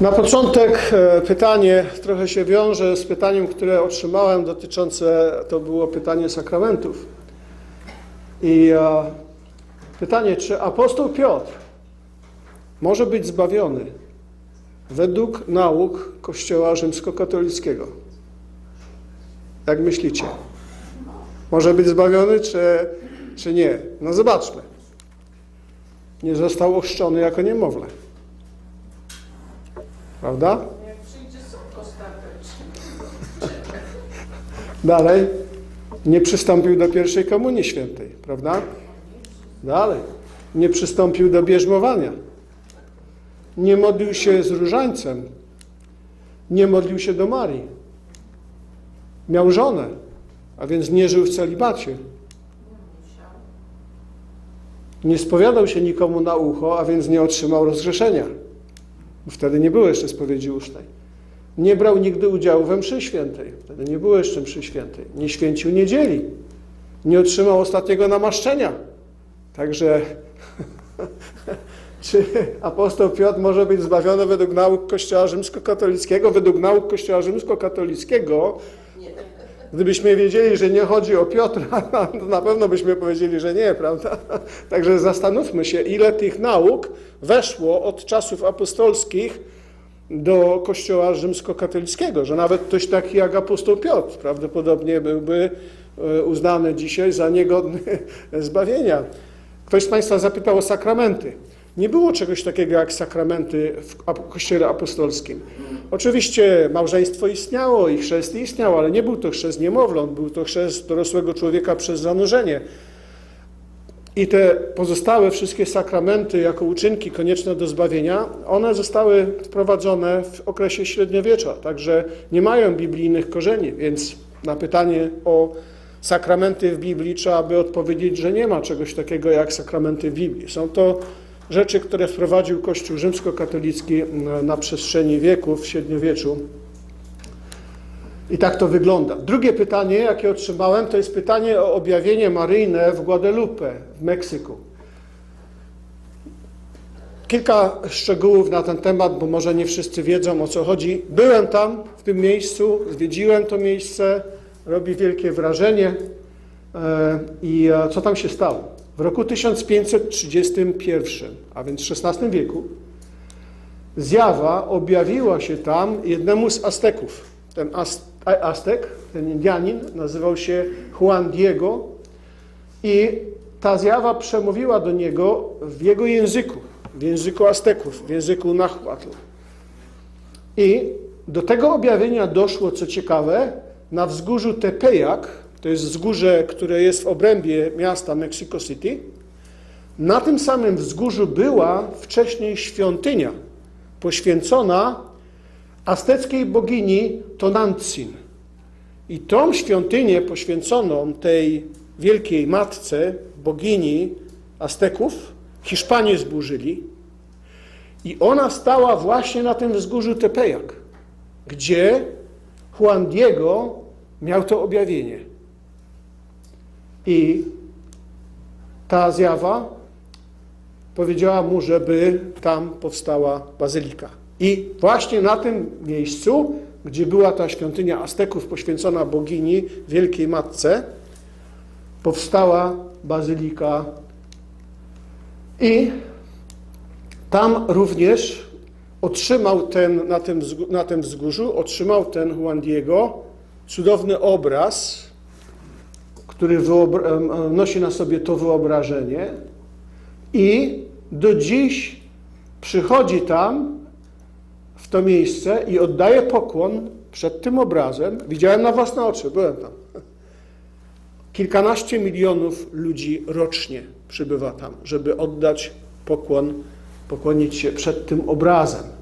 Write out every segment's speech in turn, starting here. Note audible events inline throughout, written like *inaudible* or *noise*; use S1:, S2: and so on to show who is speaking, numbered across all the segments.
S1: Na początek e, pytanie trochę się wiąże z pytaniem, które otrzymałem dotyczące, to było pytanie sakramentów. I e, pytanie, czy apostoł Piotr może być zbawiony według nauk Kościoła rzymskokatolickiego? Jak myślicie? Może być zbawiony, czy, czy nie? No zobaczmy. Nie został ochrzczony jako niemowlę. Prawda?
S2: Przyjdzie sąd ostateczny.
S1: Dalej. Nie przystąpił do pierwszej komunii świętej. Prawda? Dalej. Nie przystąpił do bierzmowania. Nie modlił się z różańcem. Nie modlił się do Marii. Miał żonę, a więc nie żył w celibacie. Nie spowiadał się nikomu na ucho, a więc nie otrzymał rozgrzeszenia. Wtedy nie było jeszcze spowiedzi usznej. Nie brał nigdy udziału we mszy świętej. Wtedy nie było jeszcze mszy świętej. Nie święcił niedzieli. Nie otrzymał ostatniego namaszczenia. Także *laughs* czy apostoł Piotr może być zbawiony według nauk Kościoła rzymskokatolickiego? Według nauk Kościoła rzymskokatolickiego Gdybyśmy wiedzieli, że nie chodzi o Piotra, *laughs* to na pewno byśmy powiedzieli, że nie, prawda? *laughs* Także zastanówmy się, ile tych nauk weszło od czasów apostolskich do Kościoła rzymskokatolickiego, że nawet ktoś taki jak apostoł Piotr prawdopodobnie byłby e, uznany dzisiaj za niegodny *laughs* zbawienia. Ktoś z Państwa zapytał o sakramenty. Nie było czegoś takiego jak sakramenty w Kościele apostolskim. Oczywiście małżeństwo istniało i chrzest istniał, ale nie był to chrzest niemowląt, był to chrzest dorosłego człowieka przez zanurzenie. I te pozostałe wszystkie sakramenty jako uczynki konieczne do zbawienia, one zostały wprowadzone w okresie średniowiecza, także nie mają biblijnych korzeni, więc na pytanie o sakramenty w Biblii trzeba by odpowiedzieć, że nie ma czegoś takiego jak sakramenty w Biblii. Są to rzeczy, które wprowadził Kościół rzymskokatolicki na- przestrzeni wieków w średniowieczu. I tak to wygląda. Drugie pytanie, jakie otrzymałem, to jest pytanie o objawienie maryjne w Guadalupe w Meksyku. Kilka szczegółów na ten temat, bo może nie wszyscy wiedzą o co chodzi. Byłem tam, w tym miejscu, zwiedziłem to miejsce, robi wielkie wrażenie. E, I e, co tam się stało? W roku 1531, a więc w XVI wieku, zjawa objawiła się tam jednemu z Azteków. Ten Aztek, ten Indianin, nazywał się Juan Diego i ta zjawa przemówiła do niego w jego języku, w języku Azteków, w języku Nahuatl. I do tego objawienia doszło, co ciekawe, na wzgórzu Tepeyac, to jest wzgórze, które jest w obrębie miasta Mexico City. Na tym samym wzgórzu była wcześniej świątynia poświęcona azteckiej bogini Tonantzin. I tą świątynię poświęconą tej wielkiej matce, bogini Azteków, Hiszpanie zburzyli. I ona stała właśnie na tym wzgórzu Tepeyac, gdzie Juan Diego miał to objawienie. I ta zjawa powiedziała mu, żeby tam powstała bazylika. I właśnie na tym miejscu, gdzie była ta świątynia Azteków poświęcona bogini, Wielkiej Matce, powstała bazylika. I tam również otrzymał ten, na tym, na tym wzgórzu, otrzymał ten Juan Diego cudowny obraz, który nosi na sobie to wyobrażenie i do dziś przychodzi tam, w to miejsce i oddaje pokłon przed tym obrazem. Widziałem na własne oczy, byłem tam. Kilkanaście milionów ludzi rocznie przybywa tam, żeby oddać pokłon, pokłonić się przed tym obrazem.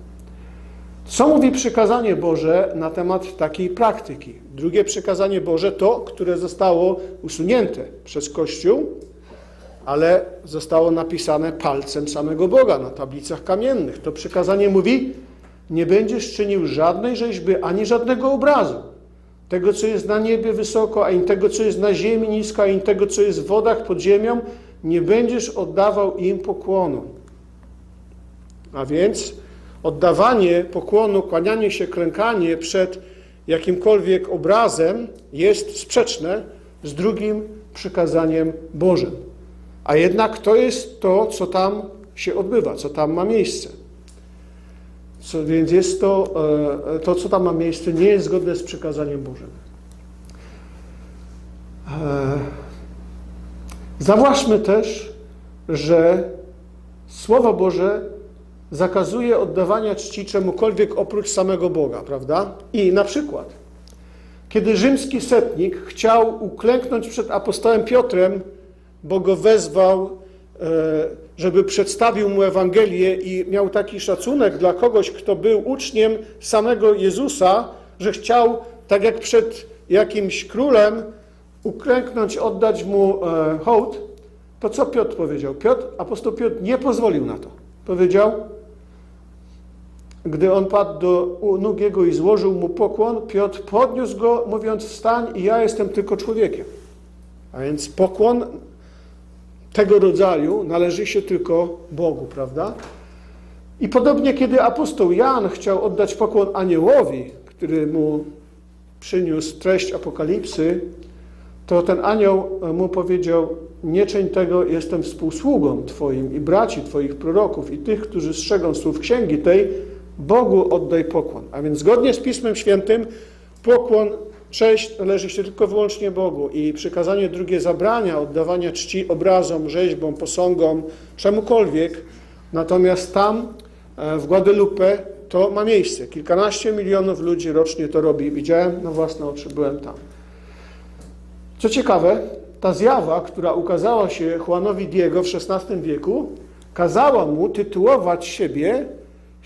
S1: Co mówi przykazanie Boże na temat takiej praktyki? Drugie przykazanie Boże to, które zostało usunięte przez Kościół, ale zostało napisane palcem samego Boga na tablicach kamiennych. To przykazanie mówi: Nie będziesz czynił żadnej rzeźby ani żadnego obrazu. Tego, co jest na niebie wysoko, ani tego, co jest na ziemi nisko, ani tego, co jest w wodach pod ziemią, nie będziesz oddawał im pokłonu. A więc oddawanie pokłonu, kłanianie się, klękanie przed jakimkolwiek obrazem jest sprzeczne z drugim przykazaniem Bożym. A jednak to jest to, co tam się odbywa, co tam ma miejsce. Co, więc jest to, e, to, co tam ma miejsce, nie jest zgodne z przykazaniem Bożym. E, Zawłaszmy też, że Słowo Boże zakazuje oddawania czci czemukolwiek oprócz samego Boga, prawda? I na przykład, kiedy rzymski setnik chciał uklęknąć przed apostołem Piotrem, bo go wezwał, e, żeby przedstawił mu Ewangelię i miał taki szacunek dla kogoś, kto był uczniem samego Jezusa, że chciał, tak jak przed jakimś królem, uklęknąć, oddać mu e, hołd, to co Piotr powiedział? Piotr, apostoł Piotr nie pozwolił na to. Powiedział, gdy on padł do nóg jego i złożył mu pokłon, Piotr podniósł go, mówiąc wstań i ja jestem tylko człowiekiem. A więc pokłon tego rodzaju należy się tylko Bogu, prawda? I podobnie, kiedy apostoł Jan chciał oddać pokłon aniołowi, który mu przyniósł treść apokalipsy, to ten anioł mu powiedział: Nie czyń tego, jestem współsługą Twoim i braci Twoich proroków i tych, którzy strzegą słów księgi tej, Bogu oddaj pokłon. A więc zgodnie z Pismem Świętym, pokłon, cześć należy się tylko wyłącznie Bogu i przykazanie drugie zabrania oddawania czci obrazom, rzeźbom, posągom, czemukolwiek. Natomiast tam e, w Guadalupe to ma miejsce. Kilkanaście milionów ludzi rocznie to robi. Widziałem na własne oczy, byłem tam. Co ciekawe, ta zjawa, która ukazała się Juanowi Diego w XVI wieku, kazała mu tytułować siebie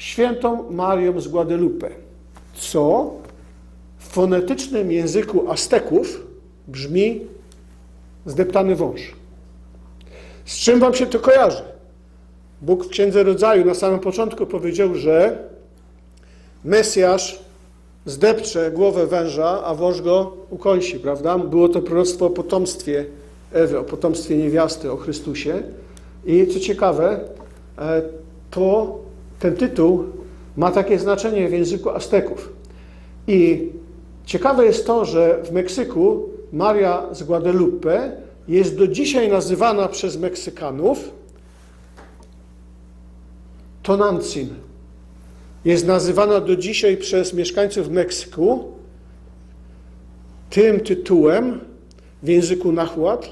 S1: świętą Marią z Guadalupe, co w fonetycznym języku Azteków brzmi zdeptany wąż. Z czym wam się to kojarzy? Bóg w Księdze Rodzaju na samym początku powiedział, że Mesjasz zdepcze głowę węża, a wąż go ukońsi, prawda? Było to proroctwo o potomstwie Ewy, o potomstwie niewiasty, o Chrystusie. I co ciekawe, e, to ten tytuł ma takie znaczenie w języku Azteków. I ciekawe jest to, że w Meksyku Maria z Guadalupe jest do dzisiaj nazywana przez Meksykanów Tonancin. Jest nazywana do dzisiaj przez mieszkańców Meksyku tym tytułem w języku Nahuatl,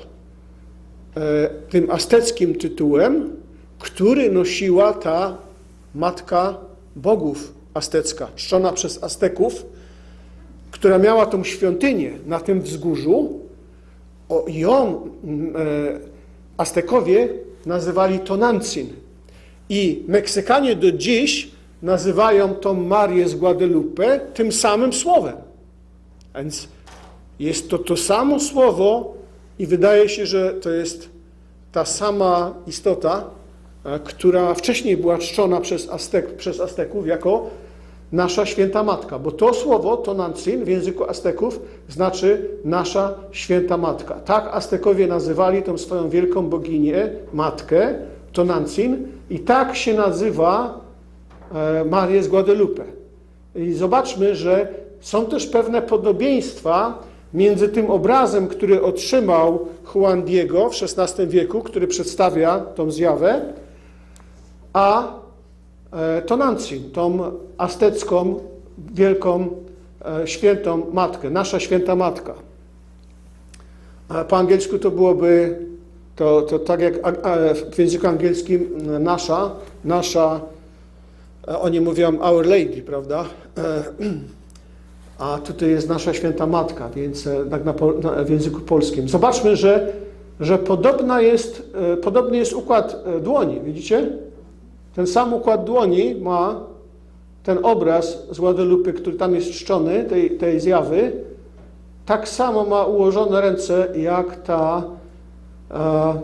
S1: e, tym azteckim tytułem, który nosiła ta matka bogów aztecka, czczona przez Azteków, która miała tą świątynię na tym wzgórzu. O, ją e, Aztekowie nazywali Tonancin. I Meksykanie do dziś nazywają tą Marię z Guadalupe tym samym słowem. Więc jest to to samo słowo i wydaje się, że to jest ta sama istota, która wcześniej była czczona przez, Aztek, przez Azteków jako nasza święta matka. Bo to słowo, to nancin w języku Azteków znaczy nasza święta matka. Tak Aztekowie nazywali tą swoją wielką boginię, matkę, to nancin i tak się nazywa e, Marię z Guadalupe. I zobaczmy, że są też pewne podobieństwa między tym obrazem, który otrzymał Juan Diego w XVI wieku, który przedstawia tą zjawę, a e, Tonancin, tą aztecką, wielką, e, świętą matkę, nasza święta matka. E, Po angielsku to byłoby, to, to tak jak a w języku angielskim nasza, nasza, e, oni mówią Our Lady, prawda? E, *clears throat* A tutaj jest nasza święta matka, więc e, tak na, na, w języku polskim. Zobaczmy, że, że podobna jest, e, podobny jest układ e, dłoni, widzicie? Ten sam układ dłoni ma ten obraz z Guadalupe, który tam jest czczony, tej, tej zjawy, tak samo ma ułożone ręce jak ta e,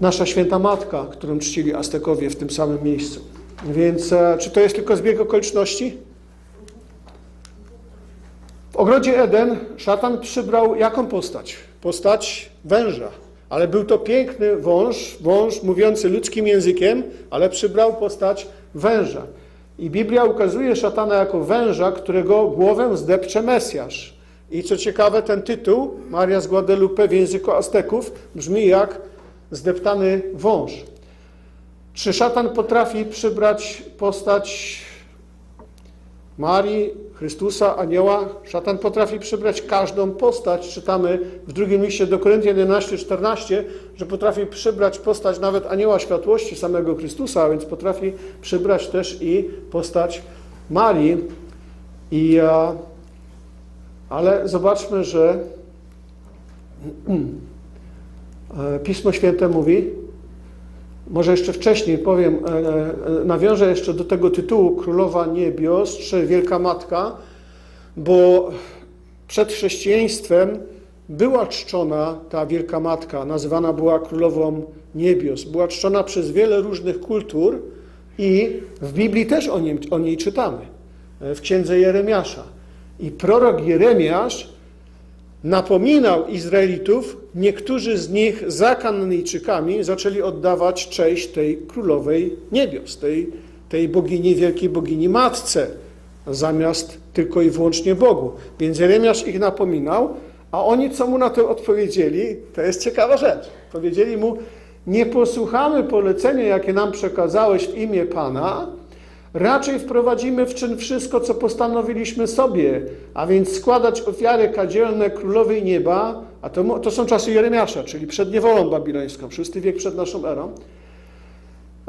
S1: nasza święta matka, którą czcili Aztekowie w tym samym miejscu. Więc e, czy to jest tylko zbieg okoliczności? W ogrodzie Eden szatan przybrał jaką postać? Postać węża. Ale był to piękny wąż, wąż mówiący ludzkim językiem, ale przybrał postać węża. I Biblia ukazuje szatana jako węża, którego głowę zdepcze Mesjasz. I co ciekawe, ten tytuł, Maria z Guadalupe w języku Azteków, brzmi jak zdeptany wąż. Czy szatan potrafi przybrać postać Marii, Chrystusa, anioła? Szatan potrafi przybrać każdą postać. Czytamy w drugim liście do Koryntian 11-14, że potrafi przybrać postać nawet anioła światłości, samego Chrystusa, a więc potrafi przybrać też i postać Marii. I, a, ale zobaczmy, że *clears throat* e, Pismo Święte mówi, może jeszcze wcześniej powiem, e, e, nawiążę jeszcze do tego tytułu Królowa Niebios, czy Wielka Matka, bo przed chrześcijaństwem była czczona ta Wielka Matka, nazywana była Królową Niebios. Była czczona przez wiele różnych kultur i w Biblii też o, o niej czytamy, e, w księdze Jeremiasza. I prorok Jeremiasz napominał Izraelitów, niektórzy z nich za Kananejczykami zaczęli oddawać cześć tej królowej niebios, tej, tej bogini, wielkiej bogini matce, zamiast tylko i wyłącznie Bogu. Więc Jeremiasz ich napominał, a oni co mu na to odpowiedzieli, to jest ciekawa rzecz. Powiedzieli mu, nie posłuchamy polecenia, jakie nam przekazałeś w imię Pana, Raczej wprowadzimy w czyn wszystko, co postanowiliśmy sobie, a więc składać ofiary kadzielne królowej nieba, a to, to są czasy Jeremiasza, czyli przed niewolą babilońską, VI wiek przed naszą erą.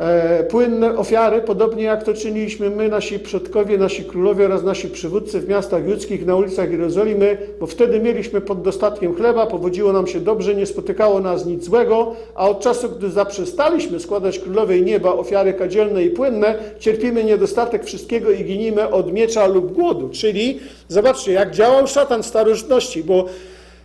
S1: E, płynne ofiary, podobnie jak to czyniliśmy my, nasi przodkowie, nasi królowie oraz nasi przywódcy w miastach judzkich, na ulicach Jerozolimy, bo wtedy mieliśmy pod dostatkiem chleba, powodziło nam się dobrze, nie spotykało nas nic złego, a od czasu, gdy zaprzestaliśmy składać królowej nieba ofiary kadzielne i płynne, cierpimy niedostatek wszystkiego i ginimy od miecza lub głodu. Czyli zobaczcie, jak działał szatan starożytności, bo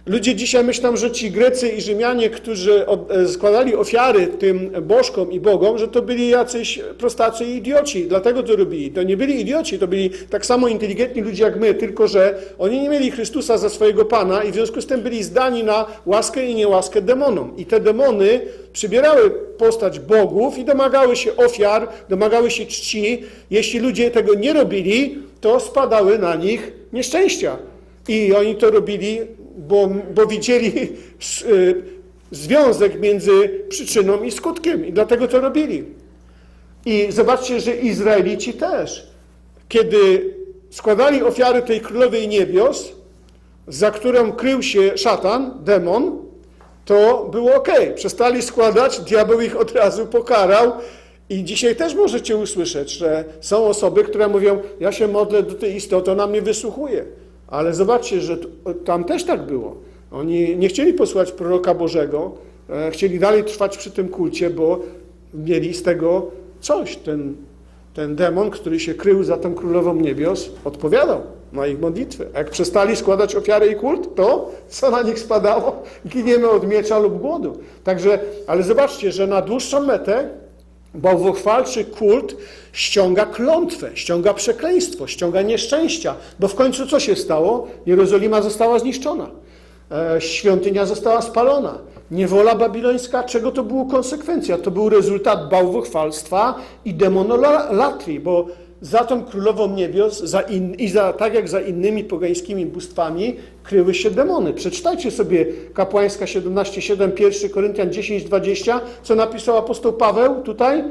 S1: Ludzie dzisiaj myślą, że ci Grecy i Rzymianie, którzy e, składali ofiary tym bożkom i bogom, że to byli jacyś prostacy i idioci. Dlatego to robili. To nie byli idioci, to byli tak samo inteligentni ludzie jak my, tylko że oni nie mieli Chrystusa za swojego Pana i w związku z tym byli zdani na łaskę i niełaskę demonom. I te demony przybierały postać bogów i domagały się ofiar, domagały się czci. Jeśli ludzie tego nie robili, to spadały na nich nieszczęścia. I oni to robili, bo, bo widzieli y, związek między przyczyną i skutkiem i dlatego to robili. I zobaczcie, że Izraelici też, kiedy składali ofiary tej królowej niebios, za którą krył się szatan, demon, to było ok. Przestali składać, diabeł ich od razu pokarał. I dzisiaj też możecie usłyszeć, że są osoby, które mówią: Ja się modlę do tej istoty, ona mnie wysłuchuje. Ale zobaczcie, że tam też tak było. Oni nie chcieli posłać proroka Bożego, e, chcieli dalej trwać przy tym kulcie, bo mieli z tego coś. Ten, ten demon, który się krył za tą królową niebios, odpowiadał na ich modlitwy. A jak przestali składać ofiary i kult, to co na nich spadało? Giniemy od miecza lub głodu. Także, ale zobaczcie, że na dłuższą metę bałwochwalczy kult ściąga klątwę, ściąga przekleństwo, ściąga nieszczęścia. Bo w końcu co się stało? Jerozolima została zniszczona. E, świątynia została spalona. Niewola babilońska, czego to było konsekwencja? To był rezultat bałwochwalstwa i demonolatrii, bo za tą królową niebios za in, i za, tak jak za innymi pogańskimi bóstwami kryły się demony. Przeczytajcie sobie kapłańska 17:7, 1 Koryntian 10:20, co napisał apostoł Paweł tutaj.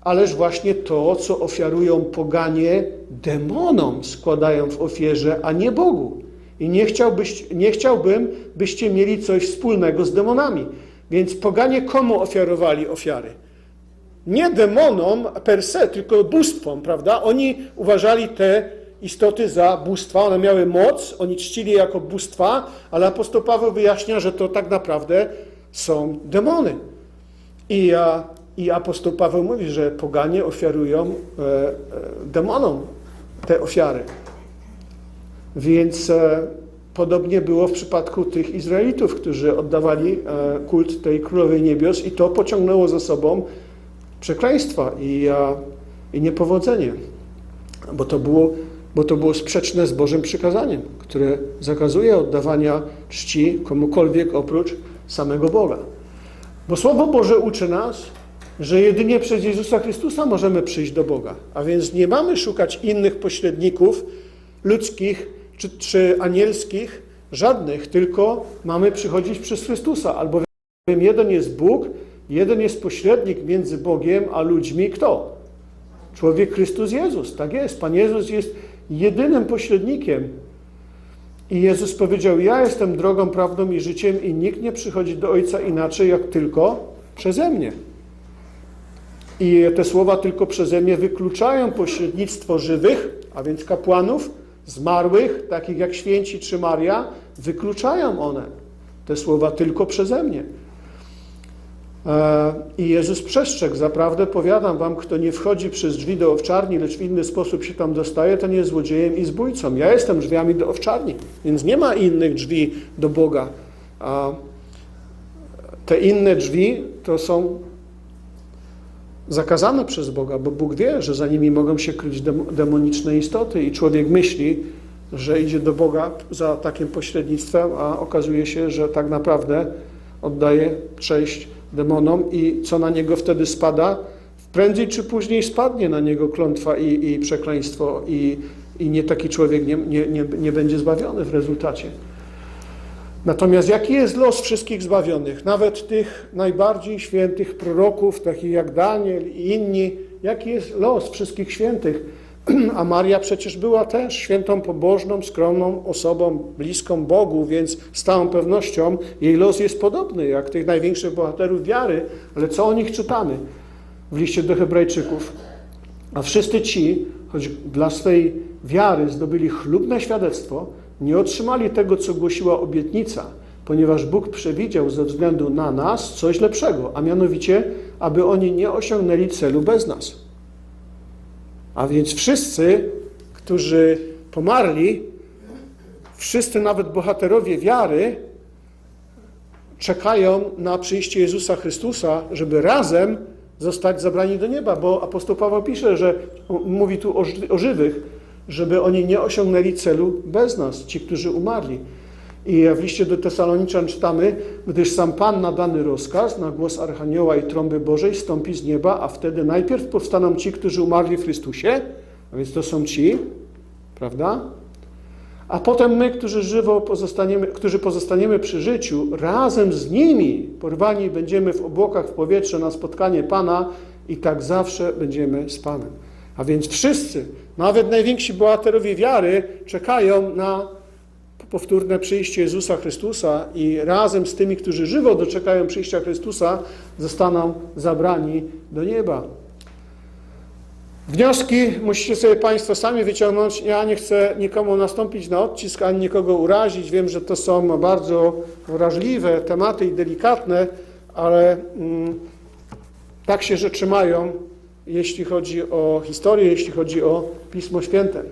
S1: Ależ właśnie to, co ofiarują poganie demonom, składają w ofierze, a nie Bogu. I nie, chciałbyś, nie chciałbym, byście mieli coś wspólnego z demonami. Więc poganie komu ofiarowali ofiary? Nie demonom per se, tylko bóstwom, prawda? Oni uważali te istoty za bóstwa, one miały moc, oni czcili je jako bóstwa, ale apostoł Paweł wyjaśnia, że to tak naprawdę są demony. I, i apostoł Paweł mówi, że poganie ofiarują e, e, demonom te ofiary. Więc e, podobnie było w przypadku tych Izraelitów, którzy oddawali kult tej królowej niebios i to pociągnęło za sobą przekleństwa i, a, i niepowodzenie, bo to, było, bo to było sprzeczne z Bożym przykazaniem, które zakazuje oddawania czci komukolwiek oprócz samego Boga. Bo Słowo Boże uczy nas, że jedynie przez Jezusa Chrystusa możemy przyjść do Boga. A więc nie mamy szukać innych pośredników ludzkich czy, czy anielskich, żadnych, tylko mamy przychodzić przez Chrystusa. Albowiem jeden jest Bóg, jeden jest pośrednik między Bogiem a ludźmi. Kto? Człowiek Chrystus Jezus. Tak jest. Pan Jezus jest jedynym pośrednikiem. I Jezus powiedział: Ja jestem drogą, prawdą i życiem, i nikt nie przychodzi do Ojca inaczej, jak tylko przeze mnie. I te słowa tylko przeze mnie wykluczają pośrednictwo żywych, a więc kapłanów, zmarłych, takich jak święci czy Maria, wykluczają one te słowa tylko przeze mnie. I Jezus przestrzegł, zaprawdę powiadam wam, kto nie wchodzi przez drzwi do owczarni, lecz w inny sposób się tam dostaje, ten jest złodziejem i zbójcą. Ja jestem drzwiami do owczarni, więc nie ma innych drzwi do Boga. A te inne drzwi to są zakazane przez Boga, bo Bóg wie, że za nimi mogą się kryć dem- demoniczne istoty i człowiek myśli, że idzie do Boga za takim pośrednictwem, a okazuje się, że tak naprawdę oddaje cześć demonom i co na niego wtedy spada? Prędzej czy później spadnie na niego klątwa i, i przekleństwo i, i nie taki człowiek nie, nie, nie, nie będzie zbawiony w rezultacie. Natomiast jaki jest los wszystkich zbawionych, nawet tych najbardziej świętych proroków, takich jak Daniel i inni, jaki jest los wszystkich świętych? A Maria przecież była też świętą, pobożną, skromną osobą, bliską Bogu, więc z całą pewnością jej los jest podobny jak tych największych bohaterów wiary. Ale co o nich czytamy w liście do Hebrajczyków? A wszyscy ci, choć dla swej wiary zdobyli chlubne świadectwo, nie otrzymali tego, co głosiła obietnica, ponieważ Bóg przewidział ze względu na nas coś lepszego, a mianowicie, aby oni nie osiągnęli celu bez nas. A więc wszyscy, którzy pomarli, wszyscy nawet bohaterowie wiary, czekają na przyjście Jezusa Chrystusa, żeby razem zostać zabrani do nieba, bo apostoł Paweł pisze, że mówi tu o, ży- o żywych, żeby oni nie osiągnęli celu bez nas, ci, którzy umarli. I w liście do Tesaloniczan czytamy, gdyż sam Pan na dany rozkaz, na głos Archanioła i trąby Bożej stąpi z nieba, a wtedy najpierw powstaną ci, którzy umarli w Chrystusie, a więc to są ci, prawda? A potem my, którzy żywo pozostaniemy, którzy pozostaniemy przy życiu, razem z nimi porwani będziemy w obłokach w powietrze na spotkanie Pana i tak zawsze będziemy z Panem. A więc wszyscy, nawet najwięksi bohaterowie wiary, czekają na powtórne przyjście Jezusa Chrystusa i razem z tymi, którzy żywo doczekają przyjścia Chrystusa, zostaną zabrani do nieba. Wnioski musicie sobie Państwo sami wyciągnąć. Ja nie chcę nikomu nastąpić na odcisk, ani nikogo urazić. Wiem, że to są bardzo wrażliwe tematy i delikatne, ale mm, tak się rzeczy mają, jeśli chodzi o historię, jeśli chodzi o Pismo Święte.